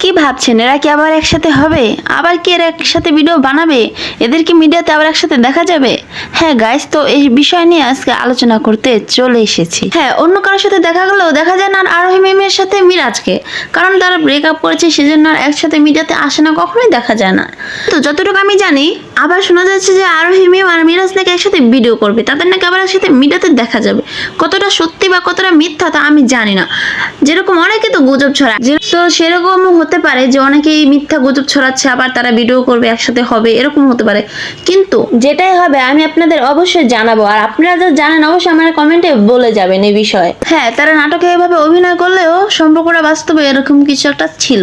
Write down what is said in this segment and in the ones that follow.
কি ভাবছেন? এরা কি আবার একসাথে হবে? আবার কি এরা একসাথে ভিডিও বানাবে? এদেরকে মিডিয়াতে আবার একসাথে দেখা যাবে? হ্যাঁ গাইস তো এই বিষয় নিয়ে আজকে আলোচনা করতে চলে এসেছি। হ্যাঁ অন্য কারোর সাথে দেখা গেলেও দেখা যায় না আর আরোহী মেমের সাথে মিরাজকে। কারণ তারা ব্রেকআপ করেছে, সেজন্য আর একসাথে মিডিয়াতে আসে না, কখনোই দেখা যায় না। তো যতটুকু আমি জানি আবার শোনা যাচ্ছে যে আরোহী মেম আর মিরাজ নাকি একসাথে ভিডিও করবে। তাদের নাকি আবার একসাথে মিডিয়াতে দেখা যাবে। কতটা সত্যি বা কতটা মিথ্যা তা আমি জানি না। যেরকম অনেকে তো গুজব ছড়ায়। তো সেরকম হতে পারে যে অনেকেই মিথ্যা গুজব ছড়াচ্ছে, আবার তারা ভিডিও করবে, একসাথে হবে, এরকম হতে পারে। কিন্তু যেটাই হবে, আমি আপনাদের অবশ্যই জানাব। আর আপনারা যা জানেন, অবশ্যই আমার কমেন্টে বলে যাবেন এই বিষয়ে। হ্যাঁ তারা নাটকে এভাবে অভিনয় করলেও সম্পর্কটা বাস্তবে এরকম কিছু একটা ছিল,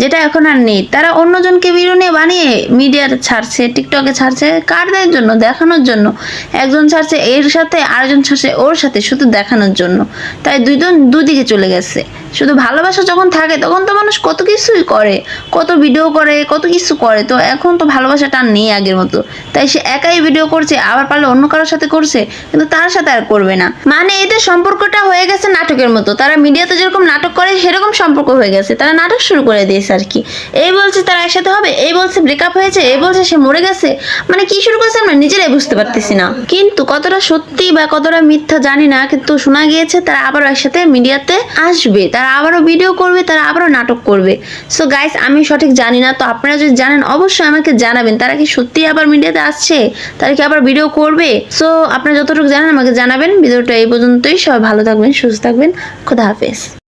যেটা এখন আর নেই। তারা অন্যজনকে নিয়ে বানিয়ে মিডিয়ার ছাড়ছে টিকটকে ছাড়ছে কারদের জন্য, দেখানোর জন্য। একজন ছাড়ছে এর সাথে, আরেকজন ছাড়ছে ওর সাথে শুধু দেখানোর জন্য। তাই দুইজন দুদিকে চলে গেছে। শুধু ভালোবাসা যখন থাকে, তখন তো মানুষ কত কিছুই করে, কত ভিডিও করে, কত কিছু করে। তো এখন তো ভালোবাসাটা নেই আগের মতো। তাই সে একাই ভিডিও করছে, আবার পারলে অন্য কারোর সাথে করছে, কিন্তু তার সাথে আর করবে না। মানে এদের সম্পর্কটা হয়ে গেছে নাটকের মতো। তারা মিডিয়াতে যেরকম নাটক করে, সেরকম সম্পর্ক হয়ে গেছে। তারা নাটক শুরু করে দিয়েছে আর কি। এই বলছে তারা একসাথে হবে, এই বলছে ব্রেকআপ হয়েছে, এই বলছে সে মরে গেছে। মানে কি শুরু করছে আমরা নিজেরাই বুঝতে পারতেছি না। কিন্তু কতটা সত্যি বা কতটা মিথ্যা জানি না, কিন্তু শোনা গিয়েছে তারা আবার একসাথে মিডিয়াতে আসবে। তারা আবারও ভিডিও করবে, তারা আবারও নাটক করবে। সো গাইস আমি সঠিক জানি না, তো আপনারা যদি জানেন, অবশ্যই আমাকে জানাবেন, তারা কি সত্যি আবার মিডিয়াতে আসছে? তারা কি আবার ভিডিও করবে? সো আপনারা যতটুকু জানেন, আমাকে জানাবেন। ভিডিওটা এই পর্যন্তই, সবাই ভালো থাকবেন, সুস্থ থাকবেন, খোদা হাফেজ।